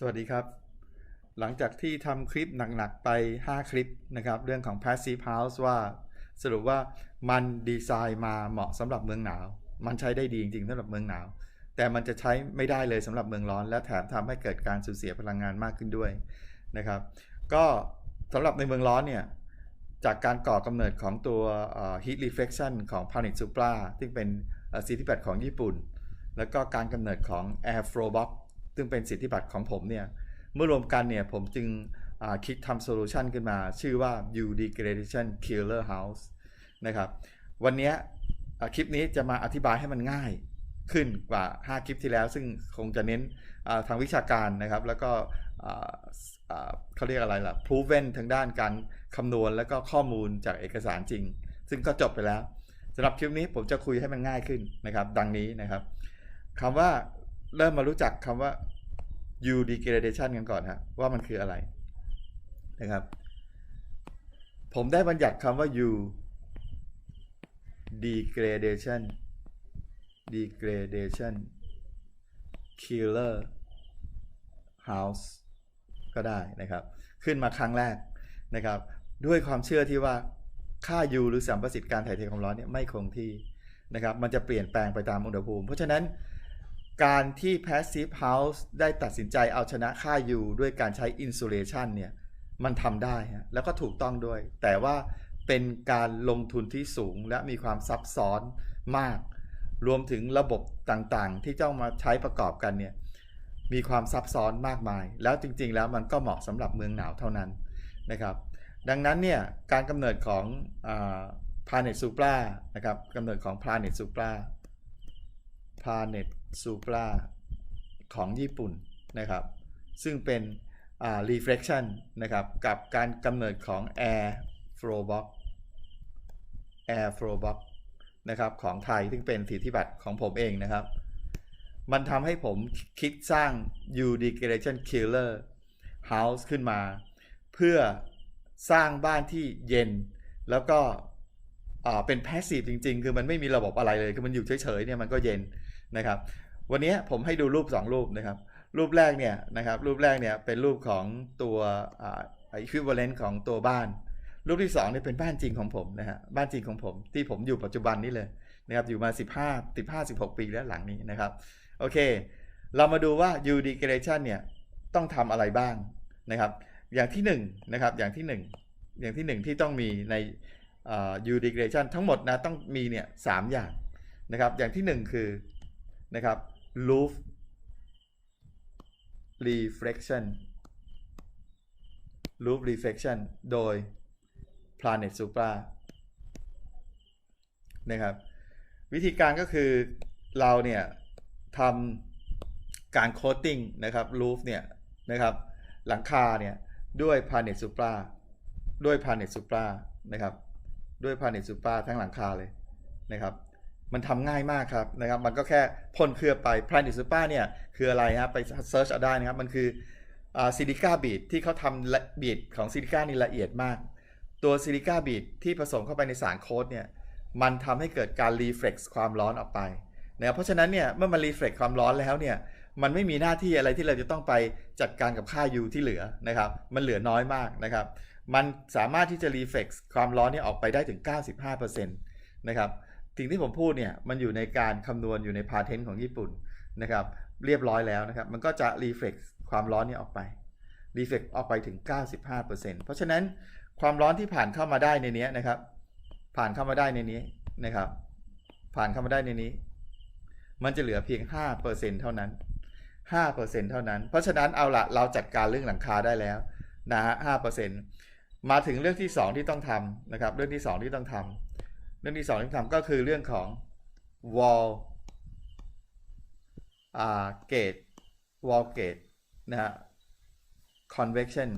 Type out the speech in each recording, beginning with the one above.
สวัสดีครับ หลังจากที่ทำคลิปหนักๆไป 5 คลิปนะครับเรื่องของ Passive House ว่า สรุปว่ามันดีไซน์มาเหมาะสำหรับเมืองหนาว มันใช้ได้ดีจริงๆสำหรับเมืองหนาว แต่มันจะใช้ไม่ได้เลยสำหรับเมืองร้อน และแถมทำให้เกิดการสูญเสียพลังงานมากขึ้นด้วยนะครับ ก็สำหรับในเมืองร้อนเนี่ยจากการก่อกำเนิดของตัว heat reflection ของ Planet Supra ซึ่งเป็นเอ่อสิทธิบัตรของญี่ปุ่น แล้วก็การกำเนิดของ Air Flow Box ซึ่งเป็นสิทธิบัตรของผมเนี่ยเมื่อรวมกันเนี่ยผมจึงคิดทำโซลูชันขึ้นมา ชื่อว่า U Degradation Killer House นะครับวันนี้คลิปนี้จะมาอธิบายให้มันง่ายขึ้นกว่า 5 คลิปที่แล้ว ซึ่งคงจะเน้นทางวิชาการนะครับ แล้วก็เขาเรียกอะไรล่ะ proven ทางด้านการคำนวณ แล้วก็ข้อมูลจากเอกสารจริง ซึ่งก็จบไปแล้วสำหรับคลิปนี้ผมจะคุยให้มันง่ายขึ้นนะครับ ดังนี้นะครับคำว่า เริ่มมารู้จักคำว่า U degradation กันก่อนฮะว่ามันคืออะไรนะครับ ผมได้บัญญัติคำว่า U degradation degradation killer house ก็ได้นะครับ ขึ้นมาครั้งแรกนะครับ ด้วยความเชื่อที่ว่าค่า U หรือสัมประสิทธิ์การถ่ายเทความร้อนเนี่ยไม่คงที่นะครับ มันจะเปลี่ยนแปลงไปตามอุณหภูมิ เพราะฉะนั้น การที่ Passive House ได้ตัดสินใจเอาชนะค่า U ด้วยการใช้ Insulation เนี่ยมันทำได้ฮะแล้วก็ถูกต้องด้วย แต่ว่าเป็นการลงทุนที่สูงและมีความซับซ้อนมาก รวมถึงระบบต่างๆ ที่ต้องมาใช้ประกอบกันเนี่ยมีความซับซ้อนมากมาย แล้วจริงๆ แล้วมันก็เหมาะสำหรับเมืองหนาวเท่านั้นนะครับ ดังนั้นเนี่ยการกำเนิดของอา Planet Supra นะครับกำเนิดของ Planet Supra Planet Supra ของญี่ปุ่นนะครับ ซึ่งเป็น reflection นะครับ กับการกำเนิดของ Air Flow Box Air Flow Box นะครับของไทย ซึ่งเป็นสิทธิบัตรของผมเองนะครับ มันทำให้ผมคิดสร้าง U Degradation Killer House ขึ้นมา เพื่อสร้างบ้านที่เย็น แล้วก็เป็น passive จริง ๆ คือมันไม่มีระบบอะไรเลย คือมันอยู่เฉยๆเนี่ยมันก็เย็น นะครับ วันนี้ผมให้ดูรูป 2 รูปนะครับ รูปแรกเนี่ยนะครับ รูปแรกเนี่ยเป็นรูปของตัวอ่า equivalent ของตัวบ้าน รูปที่2เนี่ยเป็นบ้านจริงของผมนะฮะบ้านจริงของผมที่ผมอยู่ปัจจุบันนี้เลยนะครับอยู่มา 15 15 16 ปีแล้วหลังนี้นะครับโอเค เรามาดูว่า U degradation เนี่ยต้องทำอะไรบ้างนะครับ อย่างที่1นะครับอย่างที่ 1 อย่างที่ 1 ที่ต้องมีใน U degradation ทั้งหมดนะต้องมีเนี่ยสามอย่างนะครับ อย่างที่ 1 คือ นะครับ roof reflection roof reflection โดย Planet Supra นะครับ วิธีการก็คือเราเนี่ยทำการโคตติ้งนะครับ roof เนี่ยนะครับ หลังคาเนี่ย ด้วย Planet Supra ด้วย Planet Supra นะครับ ด้วย Planet Supra ทั้งหลังคาเลยนะครับ มันทำง่ายมากครับนะครับ มันก็แค่พ่นเคลือไป Planet Supra เนี่ยคืออะไรฮะไปเซิร์ชเอาได้นะครับ มันคือซิลิก้าบีดที่เขาทำบีดของซิลิก้านี่ละเอียดมาก ตัวซิลิก้าบีดที่ผสมเข้าไปในสารโค้ดเนี่ยมันทำให้เกิดการรีเฟล็กซ์ความร้อนออกไปนะครับเพราะฉะนั้นเนี่ยเมื่อมันรีเฟล็กซ์ความร้อนแล้วเนี่ยมันไม่มีหน้าที่อะไรที่เราจะต้องไปจัดการกับค่า U ที่เหลือนะครับ มันเหลือน้อยมากนะครับ มันสามารถที่จะรีเฟล็กซ์ความร้อนนี่ออกไปได้ถึง 95%นะครับ สิ่งที่ผมพูดเนี่ยมันอยู่ในการคำนวณอยู่ในพาเทนต์ของญี่ปุ่นนะครับเรียบร้อยแล้วนะครับ มันก็จะรีเฟล็กซ์ความร้อนนี่ออกไปรีเฟล็กซ์ออกไปถึง 95%เพราะฉะนั้นความร้อนที่ผ่านเข้ามาได้ในนี้นะครับ ผ่านเข้ามาได้ในนี้นะครับ ผ่านเข้ามาได้ในนี้ มันจะเหลือเพียง 5%เท่านั้น 5%เท่านั้น เพราะฉะนั้นเอาละเราจัดการเรื่องหลังคาได้แล้วนะฮะ5%มาถึงเรื่องที่ 2 ที่ต้องทำนะครับ เรื่องที่ 2 ที่ต้องทำ เรื่องที่2ที่ทำก็คือเรื่องของ wall อ่า gate wall gate นะฮะ convection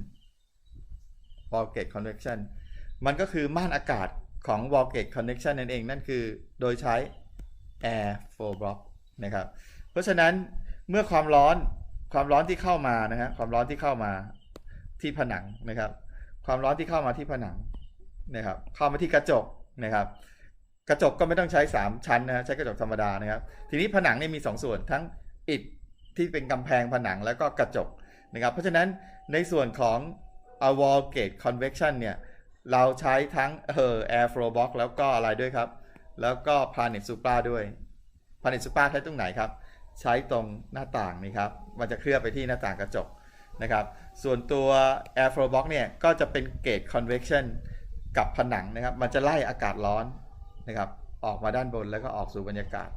wall gate convection มันก็คือม่านอากาศของ wall gate connection นั่นเอง นั่นคือโดยใช้ air flow block นะครับ เพราะฉะนั้นเมื่อความร้อนความร้อนที่เข้ามานะฮะความร้อนที่เข้ามาที่ผนังนะครับ ความร้อนที่เข้ามาที่ผนังนะครับ เข้ามาที่กระจกนะครับ กระจกก็ไม่ต้องใช้ 3 ชั้นนะใช้กระจกธรรมดานะครับ ทีนี้ผนังเนี่ยมี 2 ส่วนทั้งอิฐที่เป็นกำแพงผนังแล้วก็กระจกนะครับเพราะฉะนั้นในส่วนของ a wall gate convection เนี่ยเราใช้ทั้งเออ air flow box แล้วก็อะไรด้วยครับ แล้วก็ planet supra ด้วย planet supra ใช้ตรงไหนครับ ใช้ตรงหน้าต่างนี่ครับมันจะเคลือบไปที่หน้าต่างกระจกนะครับ ส่วนตัว air flow box เนี่ยก็จะเป็น gate convection กับผนังนะครับ มันจะไล่อากาศร้อน นะครับออกมาด้านบนแล้วก็ออกสู่บรรยากาศ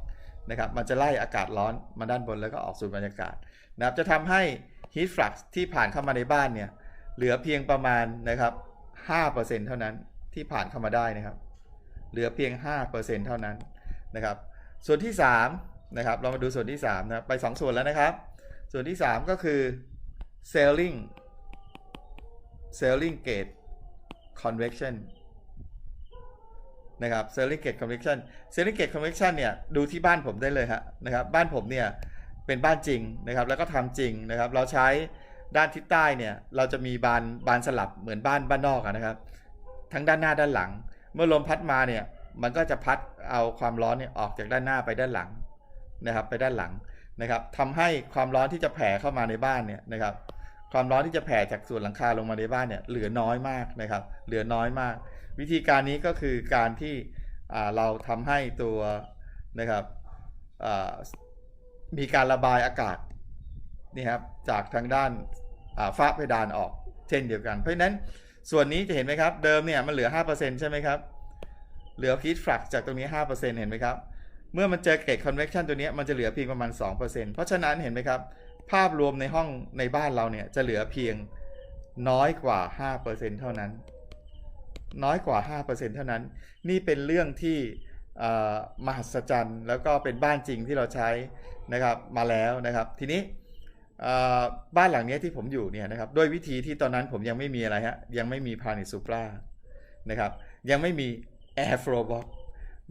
นะครับมันจะไล่อากาศร้อนมาด้านบนแล้วก็ออกสู่บรรยากาศนะครับจะทำให้ heat flux ที่ผ่านเข้ามาในบ้านเนี่ยเหลือเพียงประมาณนะครับ5%เท่านั้นที่ผ่านเข้ามาได้นะครับ เหลือเพียง 5%เท่านั้นนะครับ ส่วนที่3นะครับเรามาดูส่วนที่3นะครับไป2ส่วนแล้วนะครับ ส่วนที่ 3 ก็คือ selling selling gate convection นะครับ selling gate convection selling gate convection เนี่ยดูที่บ้านผมได้เลยฮะนะครับบ้านผมเนี่ยเป็นบ้านจริงนะครับแล้วก็ทำจริงนะครับเราใช้ด้านทิศใต้เนี่ยเราจะมีบานบานสลับเหมือนบ้านบ้านนอกอะนะครับ ทั้งด้านหน้าด้านหลัง เมื่อลมพัดมาเนี่ยมันก็จะพัดเอาความร้อนเนี่ยออกจากด้านหน้าไปด้านหลังนะครับไปด้านหลังนะครับทำให้ความร้อนที่จะแผ่เข้ามาในบ้านเนี่ยนะครับ ความร้อนที่จะแผ่จากส่วนหลังคาลงมาในบ้านเนี่ยเหลือน้อยมากนะครับ เหลือน้อยมาก วิธีการนี้ก็คือการที่เราทำให้ตัวนะครับมีการระบายอากาศนี่ครับจากทางด้านฝ้าเพดานออกเช่นเดียวกัน เพราะฉะนั้นส่วนนี้จะเห็นไหมครับ เดิมเนี่ยมันเหลือ 5%ใช่ไหมครับ เหลือ heat flux จากตรงนี้ 5%เห็นไหมครับ เมื่อมันเจอเกต convection ตัวนี้มันจะเหลือเพียงประมาณ 2%เพราะฉะนั้นเห็นไหมครับ ภาพรวมในห้องในบ้านเราเนี่ยจะเหลือเพียงน้อยกว่า 5%เท่านั้น น้อยกว่า 5%เท่านั้น นี่เป็นเรื่องที่มหัศจรรย์ แล้วก็เป็นบ้านจริงที่เราใช้นะครับมาแล้วนะครับ ทีนี้บ้านหลังนี้ที่ผมอยู่เนี่ยนะครับด้วยวิธีที่ตอนนั้นผมยังไม่มีอะไรฮะยังไม่มีพานิซูปรานะครับ ยังไม่มี Air Flow Box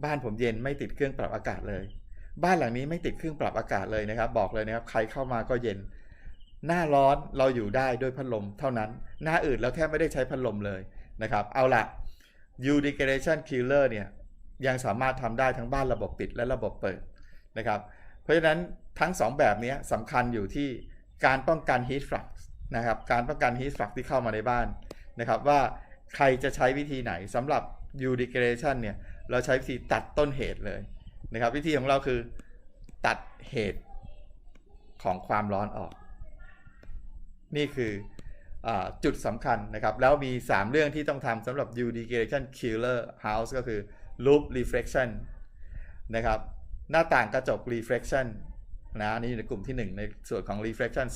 บ้านผมเย็นไม่ติดเครื่องปรับอากาศเลย บ้านหลังนี้ไม่ติดเครื่องปรับอากาศเลยนะครับ บอกเลยนะครับ ใครเข้ามาก็เย็น หน้าร้อนเราอยู่ได้ด้วยพัดลมเท่านั้น หน้าอื่นเราแทบไม่ได้ใช้พัดลมเลยนะครับ เอาละ U degradation killer เนี่ยยังสามารถทำได้ทั้งบ้านระบบปิดและระบบเปิดนะครับ เพราะฉะนั้นทั้ง 2 แบบนี้สำคัญอยู่ที่การป้องกัน heat flux นะครับ การป้องกัน heat flux ที่เข้ามาในบ้านนะครับ ว่าใครจะใช้วิธีไหนสำหรับ U degradation เนี่ยเราใช้วิธีตัดต้นเหตุเลย นะครับ วิธีของเราคือตัดเหตุของความร้อนออก นี่คืออจุดสำคัญนะครับ แล้วมี 3 เรื่องที่ต้องทำสำหรับ U degradation killer house ก็คือ loop reflection นะครับ หน้าต่างกระจก reflection นะนี่อยู่ในกลุ่มที่ 1 ในส่วนของ reflection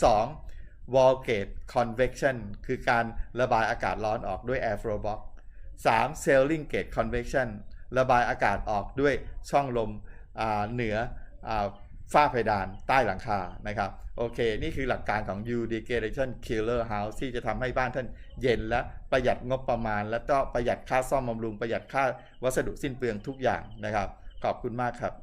2 wall gate convection คือการระบายอากาศร้อนออกด้วย air flow box 3 ceiling gate convection ระบายอากาศออกด้วยช่องลม เหนือฝ้าเพดานใต้หลังคานะครับโอเค นี่คือหลักการของ U degradation killer house ที่จะทำให้บ้านท่านเย็นและประหยัดงบประมาณ และก็ประหยัดค่าซ่อมบำรุง ประหยัดค่าวัสดุสิ้นเปลืองทุกอย่างนะครับ ขอบคุณมากครับ